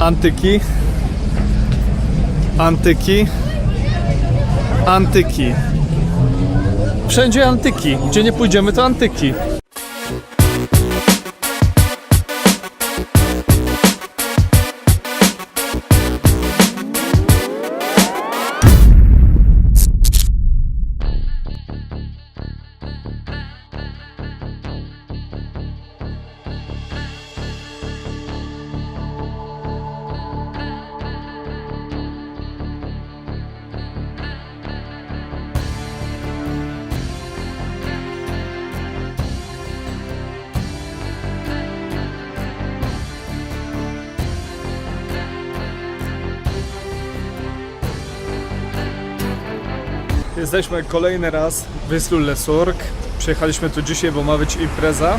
Antyki. Antyki. Antyki. Wszędzie antyki. Gdzie nie pójdziemy, to antyki. Jesteśmy kolejny raz w Wyslu Lesorg. Przyjechaliśmy tu dzisiaj, bo ma być impreza.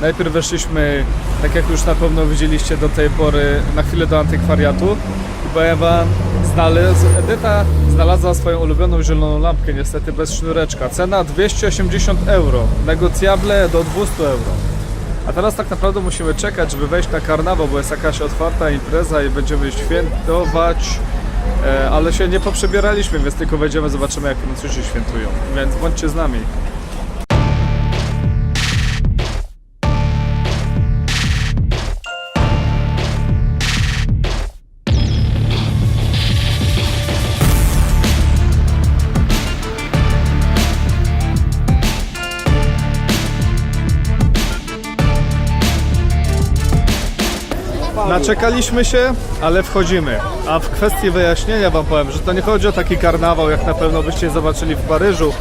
Najpierw weszliśmy, tak jak już na pewno widzieliście do tej pory, na chwilę do antykwariatu. Powiem wam, Edyta znalazła swoją ulubioną zieloną lampkę, niestety bez sznureczka. Cena 280 euro, negocjable do 200 euro. A teraz tak naprawdę musimy czekać, żeby wejść na karnawał, bo jest jakaś otwarta impreza i będziemy świętować, e, ale się nie poprzebieraliśmy, więc tylko wejdziemy, zobaczymy jak Francuzi świętują. Więc bądźcie z nami. Naczekaliśmy się, ale wchodzimy. A w kwestii wyjaśnienia wam powiem, że to nie chodzi o taki karnawał, jak na pewno byście zobaczyli w Paryżu,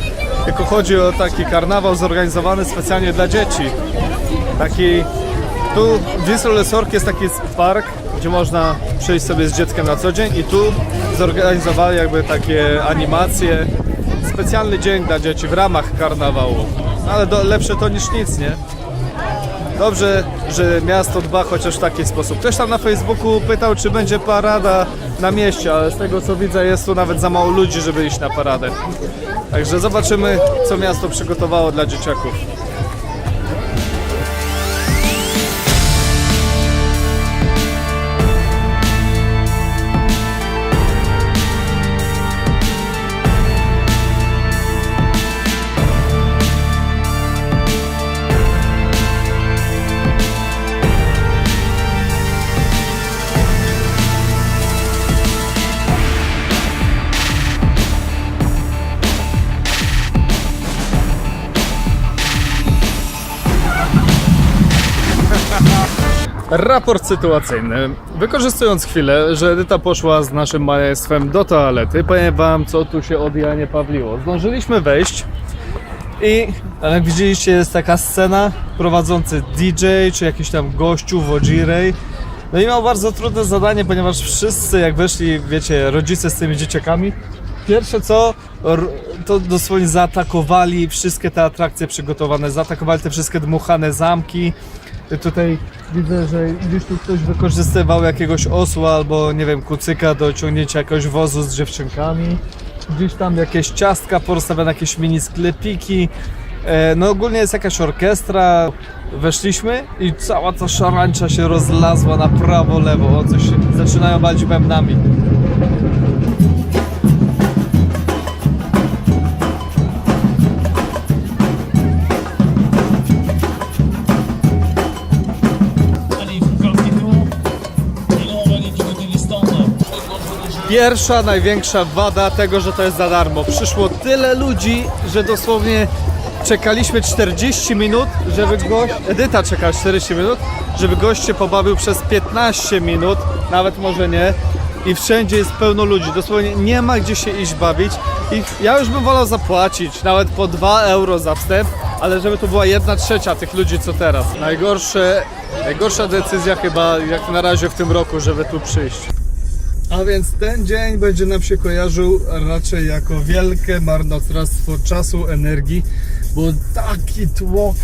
tylko chodzi o taki karnawał zorganizowany specjalnie dla dzieci. Taki tu w Wisle-le-Sorg jest taki park, gdzie można przyjść sobie z dzieckiem na co dzień i tu zorganizowali jakby takie animacje. Specjalny dzień dla dzieci w ramach karnawału. Ale do, lepsze to niż nic, nie? Dobrze, że miasto dba chociaż w taki sposób. Ktoś tam na Facebooku pytał, czy będzie parada na mieście, ale z tego co widzę jest tu nawet za mało ludzi, żeby iść na paradę. Także zobaczymy, co miasto przygotowało dla dzieciaków. Raport sytuacyjny. Wykorzystując chwilę, że Edyta poszła z naszym małestwem do toalety, powiem wam, co tu się od Janie Pawliło. Zdążyliśmy wejść i jak widzieliście jest taka scena, prowadzący DJ, czy jakiś tam gościu, wodzirej. No i miał bardzo trudne zadanie, ponieważ wszyscy jak weszli, wiecie, rodzice z tymi dzieciakami, pierwsze co, to dosłownie zaatakowali wszystkie te atrakcje przygotowane, zaatakowali te wszystkie dmuchane zamki. Tutaj widzę, że gdzieś tu ktoś wykorzystywał jakiegoś osła albo nie wiem, kucyka do ciągnięcia jakiegoś wozu z dziewczynkami. Gdzieś tam jakieś ciastka, porozstawiane jakieś mini sklepiki. E, No ogólnie jest jakaś orkiestra. Weszliśmy i cała ta szarańcza się rozlazła na prawo, lewo. O, coś się zaczynają bać bębnami. Pierwsza, największa wada tego, że to jest za darmo. Przyszło tyle ludzi, że dosłownie czekaliśmy 40 minut, żeby gość... Edyta czekała 40 minut, żeby gość się pobawił przez 15 minut, nawet może nie. I wszędzie jest pełno ludzi, dosłownie nie ma gdzie się iść bawić. I ja już bym wolał zapłacić nawet po 2 euro za wstęp, ale żeby to była jedna trzecia tych ludzi co teraz. Najgorsze, najgorsza decyzja chyba jak na razie w tym roku, żeby tu przyjść. A więc ten dzień będzie nam się kojarzył raczej jako wielkie marnotrawstwo czasu, energii, bo taki tłok,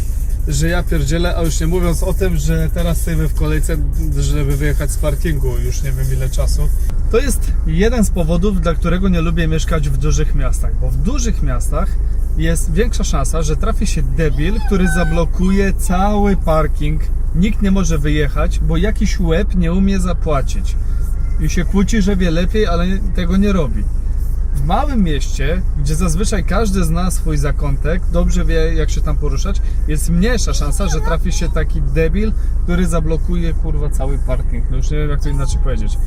że ja pierdzielę, a już nie mówiąc o tym, że teraz stoimy w kolejce, żeby wyjechać z parkingu już nie wiem ile czasu. To jest jeden z powodów, dla którego nie lubię mieszkać w dużych miastach, bo w dużych miastach jest większa szansa, że trafi się debil, który zablokuje cały parking nikt nie może wyjechać, bo jakiś łeb nie umie zapłacić. I się kłóci, że wie lepiej, ale tego nie robi. W małym mieście, gdzie zazwyczaj każdy zna swój zakątek, dobrze wie jak się tam poruszać, jest mniejsza szansa, że trafi się taki debil, który zablokuje kurwa cały parking. No już nie wiem jak to inaczej powiedzieć.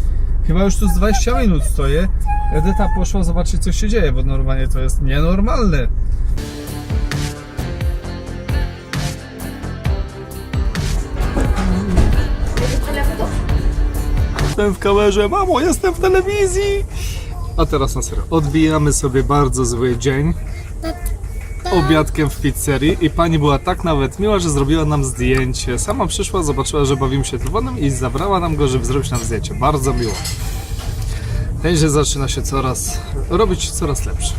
Chyba już tu z 20 minut stoję. Edyta poszła zobaczyć co się dzieje, bo normalnie to jest nienormalne. Jestem w kamerze, mamo, jestem w telewizji! A teraz na serio. Odbijamy sobie bardzo zły dzień obiadkiem w pizzerii i pani była tak nawet miła, że zrobiła nam zdjęcie. Sama przyszła, zobaczyła, że bawimy się telefonem i zabrała nam go, żeby zrobić nam zdjęcie. Bardzo miło. Ten dzień zaczyna się coraz, robić coraz lepszy.